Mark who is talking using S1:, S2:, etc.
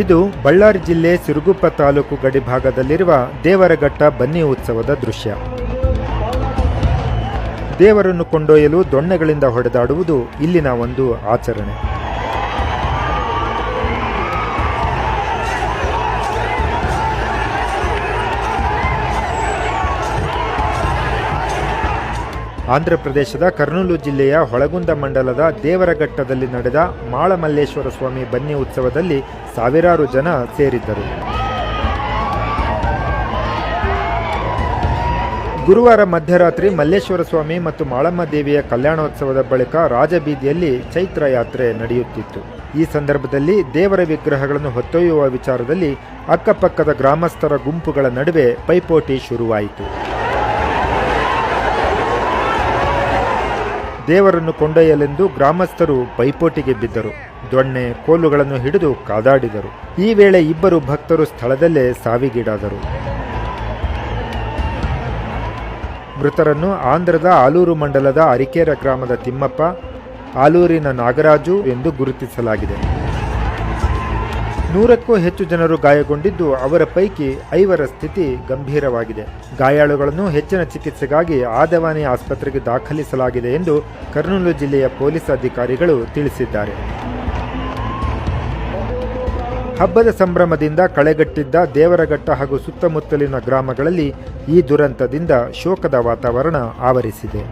S1: ಇದು ಬಳ್ಳಾರಿ ಜಿಲ್ಲೆ ಸಿರುಗುಪ್ಪ ತಾಲೂಕು ಗಡಿಭಾಗದಲ್ಲಿರುವ ದೇವರಘಟ್ಟ ಬನ್ನಿ ಉತ್ಸವದ ದೃಶ್ಯ. ದೇವರನ್ನು ಕೊಂಡೊಯ್ಯಲು ದೊಣ್ಣೆಗಳಿಂದ ಹೊಡೆದಾಡುವುದು ಇಲ್ಲಿನ ಒಂದು ಆಚರಣೆ. ಆಂಧ್ರಪ್ರದೇಶದ ಕರ್ನೂಲು ಜಿಲ್ಲೆಯ ಹೊಳಗುಂದ ಮಂಡಲದ ದೇವರಘಟ್ಟದಲ್ಲಿ ನಡೆದ ಮಾಳಮಲ್ಲೇಶ್ವರ ಸ್ವಾಮಿ ಬನ್ನಿ ಉತ್ಸವದಲ್ಲಿ ಸಾವಿರಾರು ಜನ ಸೇರಿದ್ದರು. ಗುರುವಾರ ಮಧ್ಯರಾತ್ರಿ ಮಲ್ಲೇಶ್ವರ ಸ್ವಾಮಿ ಮತ್ತು ಮಾಳಮ್ಮ ದೇವಿಯ ಕಲ್ಯಾಣೋತ್ಸವದ ಬಳಿಕ ರಾಜಬೀದಿಯಲ್ಲಿ ಚೈತ್ರ ಯಾತ್ರೆ ನಡೆಯುತ್ತಿತ್ತು. ಈ ಸಂದರ್ಭದಲ್ಲಿ ದೇವರ ವಿಗ್ರಹಗಳನ್ನು ಹೊತ್ತೊಯ್ಯುವ ವಿಚಾರದಲ್ಲಿ ಅಕ್ಕಪಕ್ಕದ ಗ್ರಾಮಸ್ಥರ ಗುಂಪುಗಳ ನಡುವೆ ಪೈಪೋಟಿ ಶುರುವಾಯಿತು. ದೇವರನ್ನು ಕೊಂಡೊಯ್ಯಲೆಂದು ಗ್ರಾಮಸ್ಥರು ಪೈಪೋಟಿಗೆ ಬಿದ್ದರು. ದೊಣ್ಣೆ, ಕೋಲುಗಳನ್ನು ಹಿಡಿದು ಕಾದಾಡಿದರು. ಈ ವೇಳೆ ಇಬ್ಬರು ಭಕ್ತರು ಸ್ಥಳದಲ್ಲೇ ಸಾವಿಗೀಡಾದರು. ಮೃತರನ್ನು ಆಂಧ್ರದ ಆಲೂರು ಮಂಡಲದ ಅರಿಕೇರ ಗ್ರಾಮದ ತಿಮ್ಮಪ್ಪ, ಆಲೂರಿನ ನಾಗರಾಜು ಎಂದು ಗುರುತಿಸಲಾಗಿದೆ. ನೂರಕ್ಕೂ ಹೆಚ್ಚು ಜನರು ಗಾಯಗೊಂಡಿದ್ದು ಅವರ ಪೈಕಿ ಐವರ ಸ್ಥಿತಿ ಗಂಭೀರವಾಗಿದೆ. ಗಾಯಾಳುಗಳನ್ನು ಹೆಚ್ಚಿನ ಚಿಕಿತ್ಸೆಗಾಗಿ ಆದವಾನಿ ಆಸ್ಪತ್ರೆಗೆ ದಾಖಲಿಸಲಾಗಿದೆ ಎಂದು ಕರ್ನೂಲು ಜಿಲ್ಲೆಯ ಪೊಲೀಸ್ ಅಧಿಕಾರಿಗಳು ತಿಳಿಸಿದ್ದಾರೆ. ಹಬ್ಬದ ಸಂಭ್ರಮದಿಂದ ಕಳೆಗಟ್ಟಿದ್ದ ದೇವರಘಟ್ಟ ಹಾಗೂ ಸುತ್ತಮುತ್ತಲಿನ ಗ್ರಾಮಗಳಲ್ಲಿ ಈ ದುರಂತದಿಂದ ಶೋಕದ ವಾತಾವರಣ ಆವರಿಸಿದೆ.